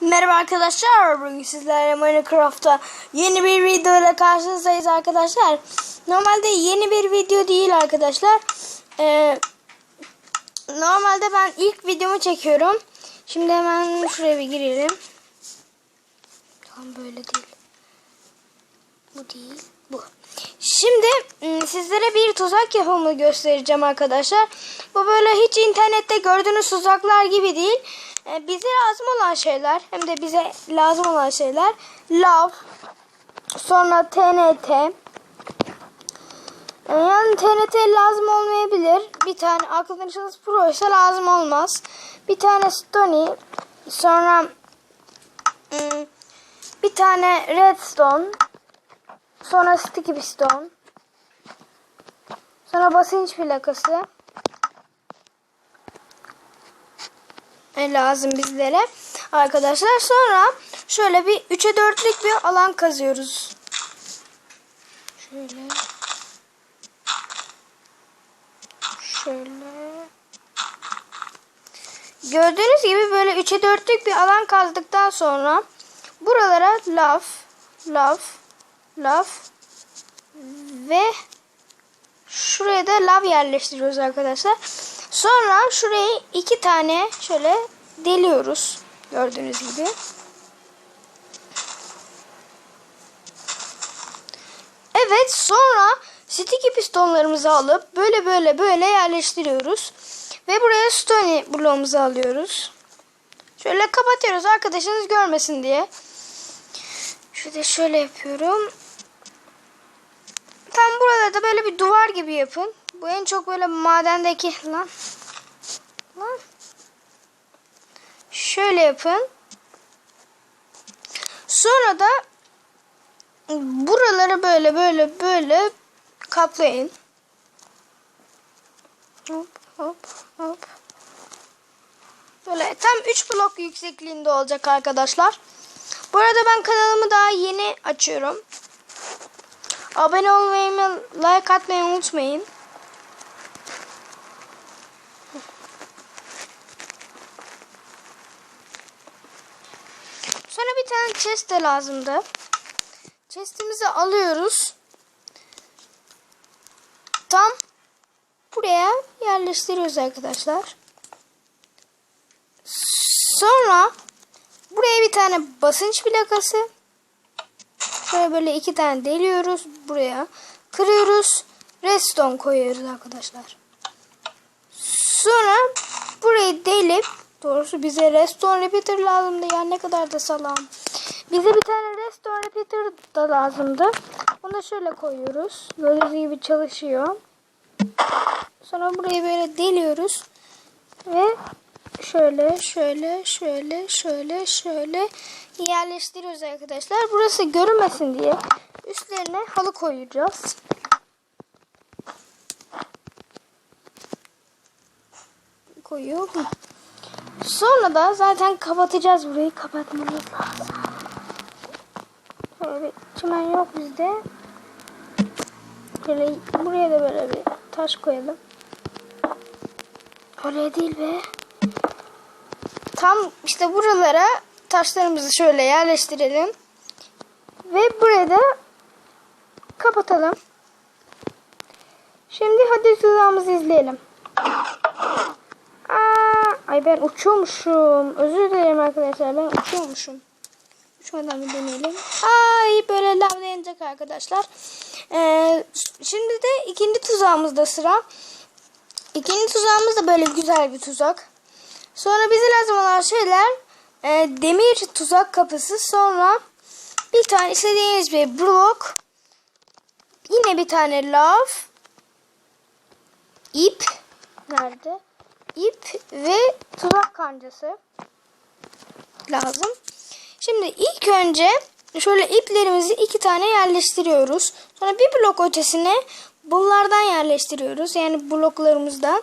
Merhaba arkadaşlar. Bugün sizlerle Minecraft'ta yeni bir video ile karşınızdayız arkadaşlar. Normalde yeni bir video değil arkadaşlar. Ee, normalde ben ilk videomu çekiyorum. Şimdi hemen şuraya bir girelim. Tam böyle değil. Bu değil. Bu. Şimdi ım, sizlere bir tuzak yapımı göstereceğim arkadaşlar. Bu böyle hiç internette gördüğünüz tuzaklar gibi değil. Ee, bize lazım olan şeyler hem de bize lazım olan şeyler lav sonra TNT Ee, yani TNT lazım olmayabilir. Bir tane aklınızınız pro ise lazım olmaz. Bir tane stony sonra ım, bir tane redstone Sonra sticky piston. Sonra basınç plakası. E, lazım bizlere. Arkadaşlar sonra şöyle bir 3'e 4'lük bir alan kazıyoruz. Şöyle. Şöyle. Gördüğünüz gibi böyle 3'e 4'lük bir alan kazdıktan sonra buralara laf, laf, lav ve şuraya da lav yerleştiriyoruz arkadaşlar. Sonra şurayı iki tane şöyle deliyoruz. Gördüğünüz gibi. Evet sonra sticky pistonlarımızı alıp böyle böyle böyle yerleştiriyoruz. Ve buraya stone bloğumuzu alıyoruz. Şöyle kapatıyoruz arkadaşınız görmesin diye. Şurada şöyle yapıyorum. Tam burada da böyle bir duvar gibi yapın. Bu en çok böyle madendeki lan. Lan. Şöyle yapın. Sonra da buraları böyle böyle böyle kaplayın. Hop hop hop. Böyle tam 3 blok yüksekliğinde olacak arkadaşlar. Bu arada ben kanalımı daha yeni açıyorum. Abone olmayı like atmayı unutmayın. Sonra bir tane chest de lazımdı. Chestimizi alıyoruz. Tam buraya yerleştiriyoruz arkadaşlar. Sonra buraya bir tane basınç plakası. Şöyle böyle iki tane deliyoruz buraya. Kırıyoruz. Redstone koyuyoruz arkadaşlar. Sonra burayı delip doğrusu bize redstone repeater lazımdı ya ne kadar da salam. Bize bir tane redstone repeater da lazımdı. Onu da şöyle koyuyoruz. Gördüğünüz gibi çalışıyor. Sonra burayı böyle deliyoruz. Ve şöyle şöyle şöyle şöyle şöyle yerleştiriyoruz arkadaşlar. Burası görünmesin diye üstlerine halı koyacağız. Koyuyorum. Sonra da zaten kapatacağız burayı. Kapatmamız lazım. Şöyle çimen yok bizde. Şöyle buraya da böyle bir taş koyalım. Oraya değil be. Tam işte buralara taşlarımızı şöyle yerleştirelim. Ve burayı da kapatalım. Şimdi hadi tuzağımızı izleyelim. Aa, ay ben uçuyormuşum. Özür dilerim arkadaşlar ben uçuyormuşum. Uçmadan bir deneyelim. Ay böyle lav yanacak arkadaşlar. Ee, şimdi de ikinci tuzağımızda sıra. İkinci tuzağımız da böyle güzel bir tuzak. Sonra bize lazım olan şeyler e, demir tuzak kapısı. Sonra bir tane istediğiniz bir blok. Yine bir tane lav. ip Nerede? İp ve tuzak kancası lazım. Şimdi ilk önce şöyle iplerimizi iki tane yerleştiriyoruz. Sonra bir blok ötesine bunlardan yerleştiriyoruz. Yani bloklarımızdan.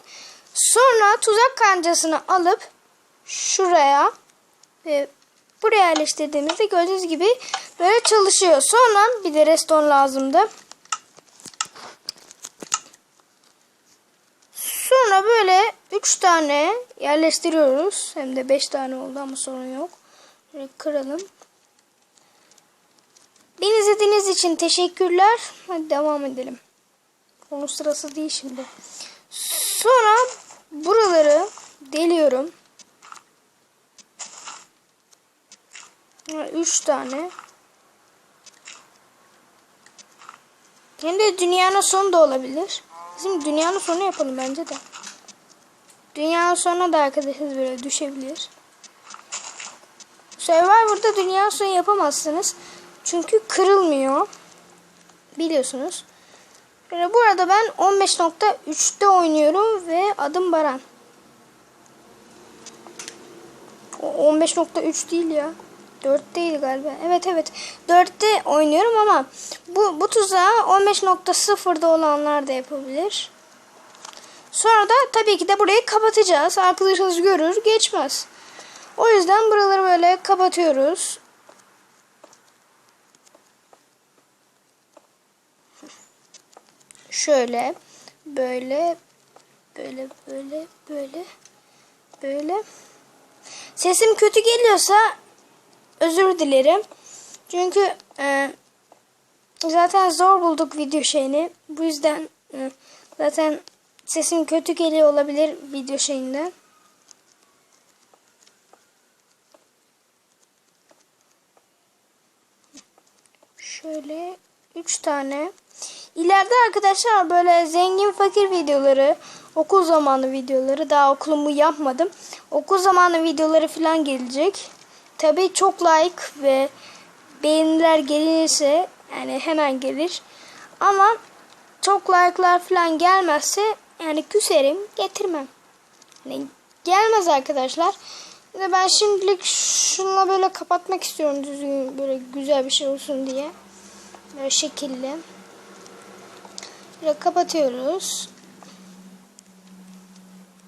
Sonra tuzak kancasını alıp şuraya ve buraya yerleştirdiğimizde gördüğünüz gibi böyle çalışıyor. Sonra bir de reston lazımdı. Sonra böyle 3 tane yerleştiriyoruz. Hem de 5 tane oldu ama sorun yok. Böyle kıralım. Beni izlediğiniz için teşekkürler. Hadi devam edelim. Onun sırası değil şimdi. Sonra buraları deliyorum. Üç tane. Hem de dünyanın sonu da olabilir. Bizim dünyanın sonu yapalım bence de. Dünyanın sonuna da arkadaşınız böyle düşebilir. Survivor'da dünya sonu yapamazsınız. Çünkü kırılmıyor. Biliyorsunuz. Yani bu arada ben 15.3'te oynuyorum ve adım Baran. O 15.3 değil ya. 4 değil galiba. Evet evet. 4'te oynuyorum ama bu, bu tuzağı 15.0'da olanlar da yapabilir. Sonra da tabii ki de burayı kapatacağız. Arkadaşınız görür geçmez. O yüzden buraları böyle kapatıyoruz. Şöyle, böyle, böyle, böyle, böyle, böyle. Sesim kötü geliyorsa özür dilerim. Çünkü e, zaten zor bulduk video şeyini. Bu yüzden e, zaten sesim kötü geliyor olabilir video şeyinden. Şöyle 3 tane. İleride arkadaşlar böyle zengin fakir videoları, okul zamanı videoları daha okulumu yapmadım. Okul zamanı videoları falan gelecek. Tabi çok like ve beğeniler gelirse yani hemen gelir. Ama çok like'lar falan gelmezse yani küserim getirmem. Yani gelmez arkadaşlar. Ben şimdilik şununla böyle kapatmak istiyorum düzgün böyle güzel bir şey olsun diye. Böyle şekilli. Böyle kapatıyoruz.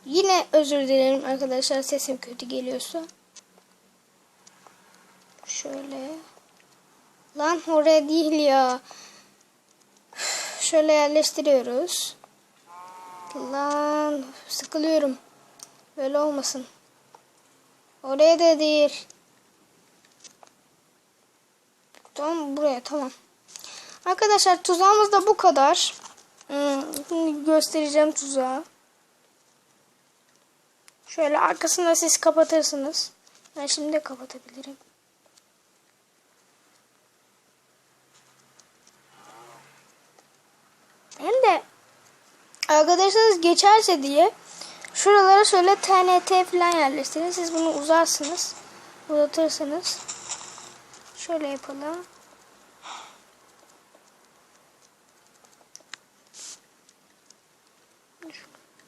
Yine özür dilerim arkadaşlar sesim kötü geliyorsa. Şöyle. Lan oraya değil ya. Şöyle yerleştiriyoruz. Lan sıkılıyorum. Böyle olmasın. Oraya da değil. Tamam buraya tamam. Arkadaşlar tuzağımız da bu kadar. Hmm, göstereceğim tuzağı. Şöyle arkasını siz kapatırsınız. Ben şimdi de kapatabilirim. Hem de arkadaşlarınız geçerse diye şuralara şöyle TNT falan yerleştirin. Siz bunu uzarsınız. Uzatırsınız. Şöyle yapalım.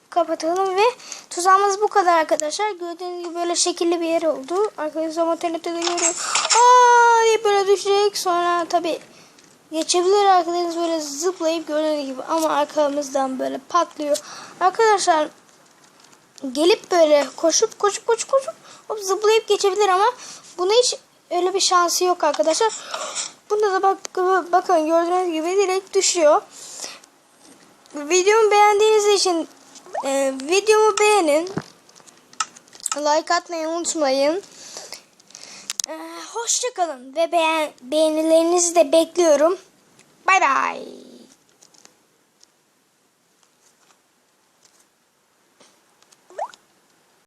Kapatalım ve tuzağımız bu kadar arkadaşlar. Gördüğünüz gibi böyle şekilli bir yer oldu. Arkadaşlar ama TNT'de görüyor. Aa böyle düşecek. Sonra tabi geçebilir arkadaşlar böyle zıplayıp gördüğünüz gibi ama arkamızdan böyle patlıyor. Arkadaşlar gelip böyle koşup koşup koşup koşup hop zıplayıp geçebilir ama buna hiç öyle bir şansı yok arkadaşlar. Bunda da bak bakın gördüğünüz gibi direkt düşüyor. Videomu beğendiğiniz için e, videomu beğenin. Like atmayı unutmayın. Hoşçakalın ve beğen, beğenilerinizi de bekliyorum. Bay bay.